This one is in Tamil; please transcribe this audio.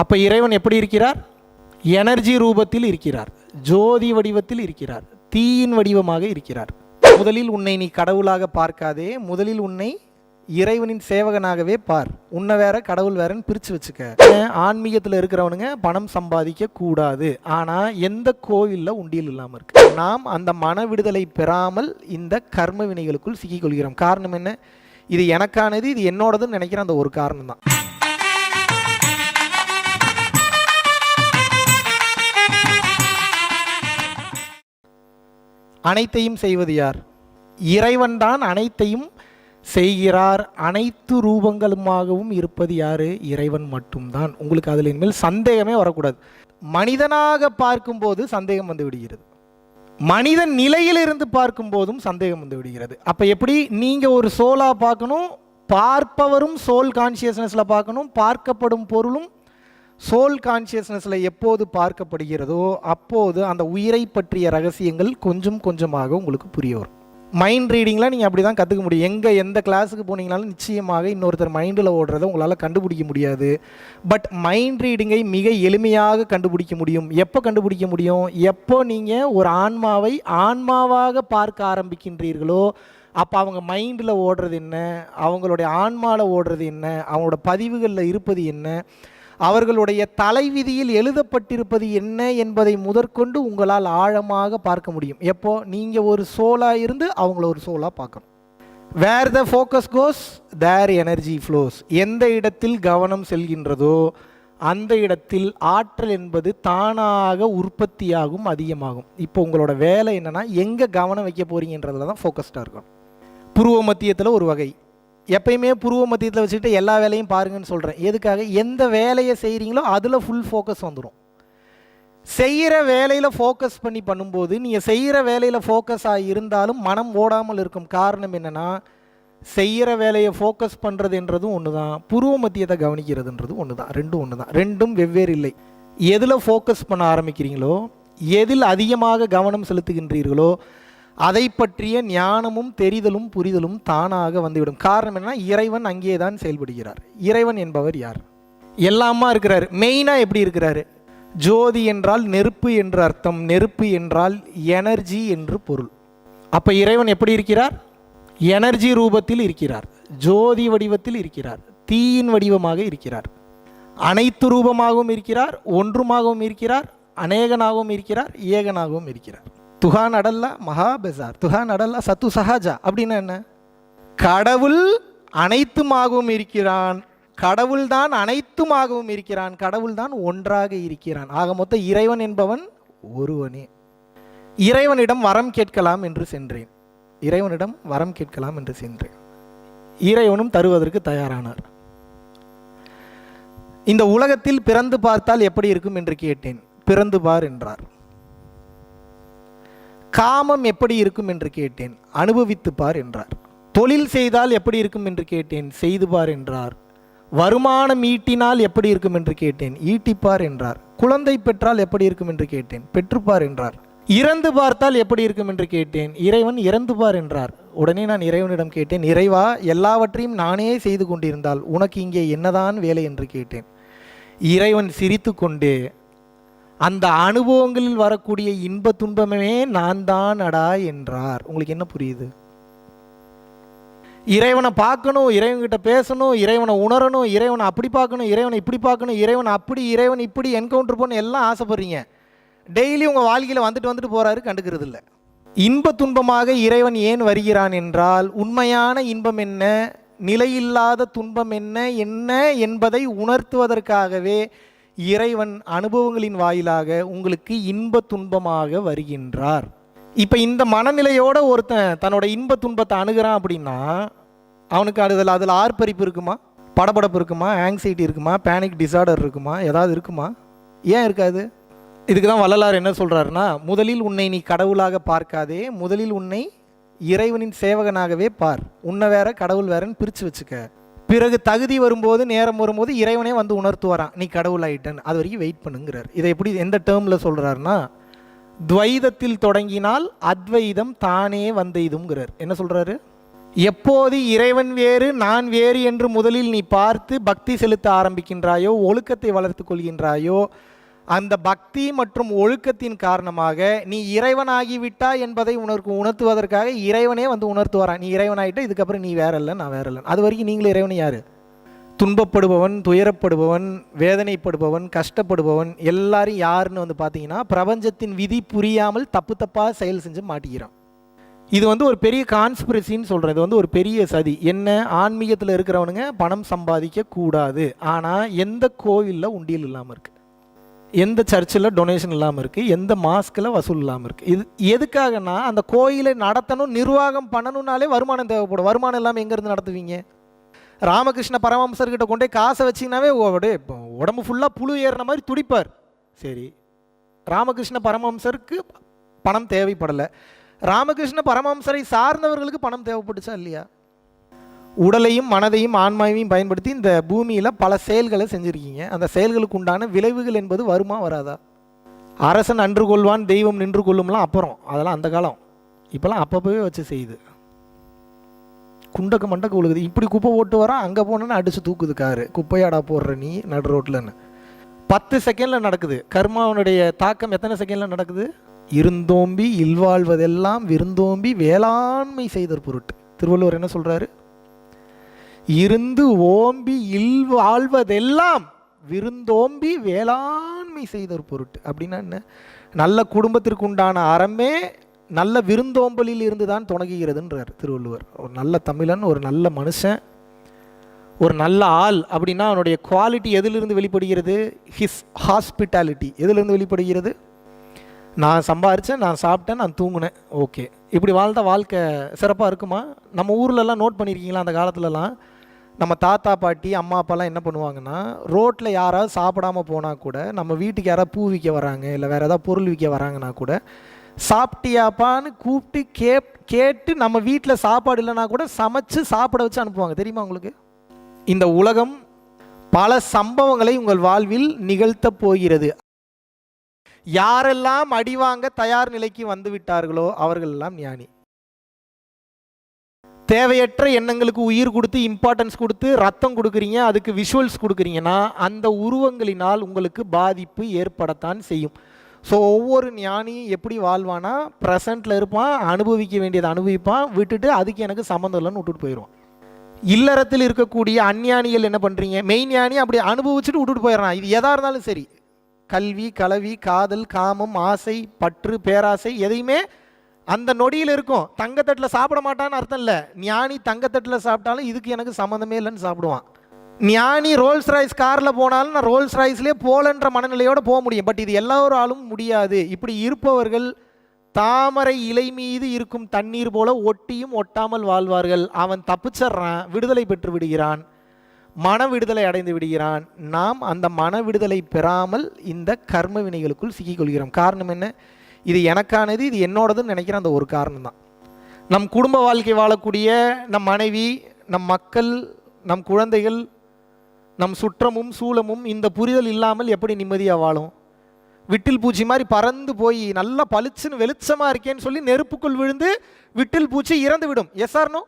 அப்போ இறைவன் எப்படி இருக்கிறார்? எனர்ஜி ரூபத்தில் இருக்கிறார். ஜோதி வடிவத்தில் இருக்கிறார். தீயின் வடிவமாக இருக்கிறார். முதலில் உன்னை நீ கடவுளாக பார்க்காதே முதலில் உன்னை இறைவனின் சேவகனாகவே பார். உன்னை வேற கடவுள் வேறன்னு பிரித்து வச்சுக்க. ஆன்மீகத்தில் இருக்கிறவனுங்க பணம் சம்பாதிக்க கூடாது. ஆனால் எந்த கோவிலில் உண்டியல் இல்லாமல் இருக்கு. நாம் அந்த மன விடுதலை பெறாமல் இந்த கர்ம வினைகளுக்குள் சிக்கிக்கொள்கிறோம். காரணம் என்ன? இது எனக்கானது இது என்னோடதுன்னு நினைக்கிற அந்த ஒரு காரணம் தான் அனைத்தையும் செய்வது யார்? இறைவன்தான் அனைத்தையும் செய்கிறார். அனைத்து ரூபங்களுமாகவும் இருப்பது யாரு? இறைவன் மட்டும்தான். உங்களுக்கு அதில் இனிமேல் சந்தேகமே வரக்கூடாது. மனிதனாக பார்க்கும்போது சந்தேகம் வந்து விடுகிறது. மனிதன் நிலையிலிருந்து பார்க்கும்போதும் சந்தேகம் வந்து விடுகிறது. அப்போ எப்படி? நீங்கள் ஒரு சோலாக பார்க்கணும் பார்ப்பவரும் சோல் கான்சியஸ்னஸில் பார்க்கணும் பார்க்கப்படும் பொருளும் சோல் கான்சியஸ்னஸில் எப்போது பார்க்கப்படுகிறதோ அப்போது அந்த உயிரை பற்றிய ரகசியங்கள் கொஞ்சம் கொஞ்சமாக உங்களுக்கு புரிய வரும். மைண்ட் ரீடிங்லாம் நீங்கள் அப்படி தான் கற்றுக்க முடியும். எங்கே எந்த கிளாஸுக்கு போனீங்கனாலும் நிச்சயமாக இன்னொருத்தர் மைண்டில் ஓடுறதை உங்களால் கண்டுபிடிக்க முடியாது. பட் மைண்ட் ரீடிங்கை மிக எளிமையாக கண்டுபிடிக்க முடியும். எப்போ கண்டுபிடிக்க முடியும்? எப்போ நீங்கள் ஒரு ஆன்மாவை ஆன்மாவாக பார்க்க ஆரம்பிக்கின்றீர்களோ அப்போ அவங்க மைண்டில் ஓடுறது என்ன? அவங்களுடைய ஆன்மாவில் ஓடுறது என்ன? அவங்களோட பதிவுகளில் இருப்பது என்ன? அவர்களுடைய தலைவிதியில் எழுதப்பட்டிருப்பது என்ன என்பதை முதற்கொண்டு உங்களால் ஆழமாக பார்க்க முடியும். எப்போ? நீங்கள் ஒரு சோலாக இருந்து அவங்கள ஒரு சோலாக பார்க்கணும். Where the focus goes there energy flows எந்த இடத்தில் கவனம் செல்கின்றதோ அந்த இடத்தில் ஆற்றல் என்பது தானாக உற்பத்தியாகும் அதிகமாகும். இப்போ உங்களோட வேலை என்னன்னா எங்கே கவனம் வைக்க போகிறீங்கன்றதுல தான் ஃபோக்கஸ்டாக இருக்கணும். பூர்வ மத்தியத்தில் ஒரு வகை. எப்பயுமே புருவ மத்தியத்தில் வச்சுக்கிட்டு எல்லா வேலையும் பாருங்கன்னு சொல்கிறேன் எதுக்காக? எந்த வேலையை செய்கிறீங்களோ அதில் ஃபுல் ஃபோக்கஸ் வந்துடும் செய்கிற வேலையில் ஃபோக்கஸ் பண்ணி பண்ணும்போது நீங்கள் செய்கிற வேலையில் ஃபோக்கஸாக இருந்தாலும் மனம் ஓடாமல் இருக்கும். காரணம் என்னென்னா செய்கிற வேலையை ஃபோக்கஸ் பண்ணுறதுன்றதும் ஒன்று தான் புருவ மத்தியத்தை கவனிக்கிறதுன்றதும் ஒன்று தான் ரெண்டும் ஒன்று தான் ரெண்டும் வெவ்வேறு இல்லை. எதில் ஃபோக்கஸ் பண்ண ஆரம்பிக்கிறீங்களோ எதில் அதிகமாக கவனம் செலுத்துகின்றீர்களோ அதை பற்றிய ஞானமும் தெரிதலும் புரிதலும் தானாக வந்துவிடும். காரணம் என்னன்னா இறைவன் அங்கே தான் செயல்படுகிறார். இறைவன் என்பவர் யார்? எல்லாமா இருக்கிறார். மெயினாக எப்படி இருக்கிறாரு? ஜோதி என்றால் நெருப்பு என்று அர்த்தம். நெருப்பு என்றால் எனர்ஜி என்று பொருள். அப்போ இறைவன் எப்படி இருக்கிறார்? எனர்ஜி ரூபத்தில் இருக்கிறார். ஜோதி வடிவத்தில் இருக்கிறார். தீயின் வடிவமாக இருக்கிறார். அனைத்து ரூபமாகவும் இருக்கிறார். ஒன்றுமாகவும் இருக்கிறார். அநேகனாகவும் இருக்கிறார். ஏகனாகவும் இருக்கிறார். துகா அடல்லா மகா பெசார். துஹான் அடல்லா சத்து சஹாஜா. அப்படின்னா என்ன? கடவுள் அனைத்துமாகவும் இருக்கிறான். கடவுள்தான் அனைத்துமாகவும் இருக்கிறான். கடவுள்தான் ஒன்றாக இருக்கிறான். ஆக மொத்த இறைவன் என்பவன் ஒருவனே. இறைவனிடம் வரம் கேட்கலாம் என்று சென்றேன். இறைவனிடம் வரம் கேட்கலாம் என்று சென்றேன். இறைவனும் தருவதற்கு தயாரானார். இந்த உலகத்தில் பிறந்து பார்த்தால் எப்படி இருக்கும் என்று கேட்டேன். பிறந்து பார் என்றார். காமம் எப்படி இருக்கும் என்று கேட்டேன். அனுபவித்து பார் என்றார். தொழில் செய்தால் எப்படி இருக்கும் என்று கேட்டேன். செய்து பார் என்றார். வருமானம் ஈட்டினால் எப்படி இருக்கும் என்று கேட்டேன். ஈட்டிப்பார் என்றார். குழந்தை பெற்றால் எப்படி இருக்கும் என்று கேட்டேன். பெற்றுப்பார் என்றார். இறந்து பார்த்தால் எப்படி இருக்கும் என்று கேட்டேன். இறைவன் இறந்து பார் என்றார். உடனே நான் இறைவனிடம் கேட்டேன் இறைவா எல்லாவற்றையும் நானே செய்து கொண்டிருந்தால் உனக்கு இங்கே என்னதான் வேலை? என்று கேட்டேன். இறைவன் சிரித்து கொண்டே அந்த அனுபவங்களில் வரக்கூடிய இன்ப துன்பமே நான் தான் அடா என்றார். உங்களுக்கு என்ன புரியுது? இறைவனை பார்க்கணும் இறைவன்கிட்ட பேசணும் இறைவனை உணரணும் இறைவனை அப்படி பார்க்கணும் இறைவனை இப்படி பார்க்கணும் இறைவன் அப்படி இறைவன் இப்படி என்கவுண்டர் பண்ண எல்லாம் ஆசைப்படுறீங்க. டெய்லி உங்கள் வாழ்க்கையில் வந்துட்டு வந்துட்டு போகிறாரு கண்டுக்கிறது இல்லை. இன்ப துன்பமாக இறைவன் ஏன் வருகிறான் என்றால் உண்மையான இன்பம் என்ன நிலையில்லாத துன்பம் என்ன என்ன என்பதை உணர்த்துவதற்காகவே இறைவன் அனுபவங்களின் வாயிலாக உங்களுக்கு இன்ப துன்பமாக வருகின்றார். இப்போ இந்த மனநிலையோட ஒருத்தன் தன்னோட இன்ப துன்பத்தை அணுகிறான் அப்படின்னா அவனுக்கு அதில் அதில் ஆர்ப்பரிப்பு இருக்குமா? படபடப்பு இருக்குமா? ஆங்ஸைட்டி இருக்குமா? பேனிக் டிசார்டர் இருக்குமா? ஏதாவது இருக்குமா? ஏன் இருக்காது? இதுக்கு தான் வள்ளலார் என்ன சொல்கிறாருன்னா முதலில் உன்னை நீ கடவுளாக பார்க்காதே முதலில் உன்னை இறைவனின் சேவகனாகவே பார். உன்னை வேற கடவுள் வேறன்னு பிரித்து வச்சுக்க. பிறகு தகுதி வரும்போது நேரம் வரும்போது இறைவனே வந்து உணர்த்துவாரான் நீ கடவுள் ஆயிட்டன் அது வரைக்கும் வெயிட் பண்ணுங்கிறார். இதை எப்படி எந்த டேர்மில் சொல்கிறாருன்னா துவைதத்தில் தொடங்கினால் அத்வைதம் தானே வந்தெய்துங்கிறார் என்ன சொல்கிறாரு எப்போது இறைவன் வேறு நான் வேறு என்று முதலில் நீ பார்த்து பக்தி செலுத்த ஆரம்பிக்கின்றாயோ ஒழுக்கத்தை வளர்த்து கொள்கின்றாயோ அந்த பக்தி மற்றும் ஒழுக்கத்தின் காரணமாக நீ இறைவனாகிவிட்டா என்பதை உனக்கு உணர்த்துவதற்காக இறைவனே வந்து உணர்த்துவாரான் நீ இறைவனாகிட்ட இதுக்கப்புறம் நீ வேற இல்லை நான் வேற இல்லை அது வரைக்கும் நீங்களும் இறைவன் யார்? துன்பப்படுபவன் துயரப்படுபவன் வேதனைப்படுபவன் கஷ்டப்படுபவன் எல்லாரும் யாருன்னு வந்து பார்த்தீங்கன்னா பிரபஞ்சத்தின் விதி புரியாமல் தப்பு தப்பாக செயல் செஞ்சு மாட்டிக்கிறான். இது வந்து ஒரு பெரிய கான்ஸ்பிரசின்னு சொல்கிறேன் இது வந்து ஒரு பெரிய சதி. என்ன? ஆன்மீகத்தில் இருக்கிறவனுங்க பணம் சம்பாதிக்க கூடாது ஆனால் எந்த கோவிலில் உண்டியல் இல்லாமல் இருக்குது எந்த சர்ச்சில் டொனேஷன் இல்லாமல் இருக்குது எந்த மாஸ்கில் வசூல் இல்லாமல் இருக்குது இது எதுக்காகனா அந்த கோயிலை நடத்தணும் நிர்வாகம் பண்ணணும்னாலே வருமானம் தேவைப்படும். வருமானம் இல்லாமல் எங்கேருந்து நடத்துவீங்க? ராமகிருஷ்ண பரமஹம்சர்கிட்ட கொண்டே காசை வச்சிங்கனாவே அப்படியே இப்போ உடம்பு ஃபுல்லாக புழு ஏறின மாதிரி துடிப்பார். சரி. ராமகிருஷ்ண பரமஹம்சருக்கு பணம் தேவைப்படலை. ராமகிருஷ்ண பரமஹம்சரை சார்ந்தவர்களுக்கு பணம் தேவைப்பட்டுச்சா இல்லையா? உடலையும் மனதையும் ஆன்மாவையும் பயன்படுத்தி இந்த பூமியில் பல செயல்களை செஞ்சுருக்கீங்க. அந்த செயல்களுக்கு உண்டான விளைவுகள் என்பது வருமா வராதா? அரசன் அன்று கொள்வான் தெய்வம் நின்று கொள்ளும்லாம் அப்புறம். அதெல்லாம் அந்த காலம். இப்போல்லாம் அப்பப்போவே வச்சு செய்யுது. குண்டக்கு மண்டக்கு உழுகுது. இப்படி குப்பை போட்டு வரான் அங்கே போனோன்னு அடித்து தூக்குது காரு. குப்பையாடா போடுற நீ நடு ரோட்டில்னு பத்து செகண்டில் நடக்குது. கர்மாவனுடைய தாக்கம் எத்தனை செகண்டில் நடக்குது? இருந்தோம்பி இல்வாழ்வதெல்லாம் விருந்தோம்பி வேளாண்மை செய்தற் பொருட்டு. திருவள்ளுவர் என்ன சொல்கிறாரு இருந்து ஓம்பி இல் வாழ்வதெல்லாம் விருந்தோம்பி வேளாண்மை செய்தற் பொருட்டு. அப்படின்னா என்ன? நல்ல குடும்பத்திற்கு உண்டான அறமே நல்ல விருந்தோம்பலில் இருந்து தான் தொடங்குகிறதுன்றார் திருவள்ளுவர். ஒரு நல்ல தமிழன் ஒரு நல்ல மனுஷன் ஒரு நல்ல ஆள் அப்படின்னா அவனுடைய குவாலிட்டி எதிலிருந்து வெளிப்படுகிறது? ஹிஸ் ஹாஸ்பிட்டாலிட்டி எதிலிருந்து வெளிப்படுகிறது? நான் சம்பாரித்தேன் நான் சாப்பிட்டேன் நான் தூங்கினேன். ஓகே இப்படி வாழ்ந்த வாழ்க்கை சிறப்பாக இருக்குமா? நம்ம ஊர்லலாம் நோட் பண்ணியிருக்கீங்களா அந்த காலத்துலலாம்? நம்ம தாத்தா பாட்டி அம்மா அப்பாலாம் என்ன பண்ணுவாங்கன்னா ரோட்டில் யாராவது சாப்பிடாம போனால் கூட நம்ம வீட்டுக்கு யாராவது பூ விற்க வராங்க இல்லை வேறு ஏதாவது பொருள் விற்க வராங்கன்னா கூட சாப்பிட்டியாப்பான்னு கூப்பிட்டு கே கேட்டு நம்ம வீட்டில் சாப்பாடு இல்லைனா கூட சமைச்சு சாப்பிட வச்சு அனுப்புவாங்க. தெரியுமா உங்களுக்கு? இந்த உலகம் பல சம்பவங்களை உங்கள் வாழ்வில் நிகழ்த்தப் போகிறது. யாரெல்லாம் அடிவாங்க தயார் நிலைக்கு வந்து விட்டார்களோ அவர்கள் எல்லாம் ஞானி. தேவையற்ற எண்ணங்களுக்கு உயிர் கொடுத்து இம்பார்ட்டன்ஸ் கொடுத்து ரத்தம் கொடுக்குறீங்க அதுக்கு விஷுவல்ஸ் கொடுக்குறீங்கன்னா அந்த உருவங்களினால் உங்களுக்கு பாதிப்பு ஏற்படத்தான் செய்யும். ஸோ ஒவ்வொரு ஞானியும் எப்படி வாழ்வானா ப்ரெசண்ட்டில் இருப்பான் அனுபவிக்க வேண்டியதை அனுபவிப்பான் விட்டுட்டு அதுக்கு எனக்கு சம்மந்தம் இல்லைன்னு விட்டுட்டு போயிடுவான். இல்லறத்தில் இருக்கக்கூடிய அஞ்ஞானிகள் என்ன பண்ணுறீங்க மெயின் ஞானி அப்படி அனுபவிச்சுட்டு விட்டுட்டு போயிடுறான். இது எதாக இருந்தாலும் சரி. கல்வி கலவி காதல் காமம் ஆசை பற்று பேராசை எதையுமே அந்த நொடியில் இருக்கும். தங்கத்தட்டில் சாப்பிட மாட்டான்னு அர்த்தம் இல்லை. ஞானி தங்கத்தட்டில் சாப்பிட்டாலும் இதுக்கு எனக்கு சம்மந்தமே இல்லைன்னு சாப்பிடுவான். ஞானி ரோல்ஸ் ராய்ஸ் காரில் போனாலும் நான் ரோல்ஸ் ராய்ஸ்லேயே போலன்ற மனநிலையோடு போக முடியும். பட் இது எல்லோராலும் முடியாது. இப்படி இருப்பவர்கள் தாமரை இலை மீது இருக்கும் தண்ணீர் போல ஒட்டியும் ஒட்டாமல் வாழ்வார்கள். அவன் தப்பிச்சிட்றான் விடுதலை பெற்று விடுகிறான் மன விடுதலை அடைந்து விடுகிறான். நாம் அந்த மன விடுதலை பெறாமல் இந்த கர்ம வினைகளுக்குள் சிக்கிக்கொள்கிறோம் காரணம் என்ன? இது எனக்கானது இது என்னோடதுன்னு நினைக்கிற அந்த ஒரு காரணம் தான் நம் குடும்ப வாழ்க்கை வாழக்கூடிய நம் மனைவி நம் மக்கள் நம் குழந்தைகள் நம் சுற்றமும் சூழமும் இந்த புரிதல் இல்லாமல் எப்படி நிம்மதியாக வாழும்? விட்டில் பூச்சி மாதிரி பறந்து போய் நல்லா பளிச்சுன்னு வெளிச்சமாக இருக்கேன்னு சொல்லி நெருப்புக்குள் விழுந்து விட்டில் பூச்சி இறந்து விடும் எஸ் ஆர்னோ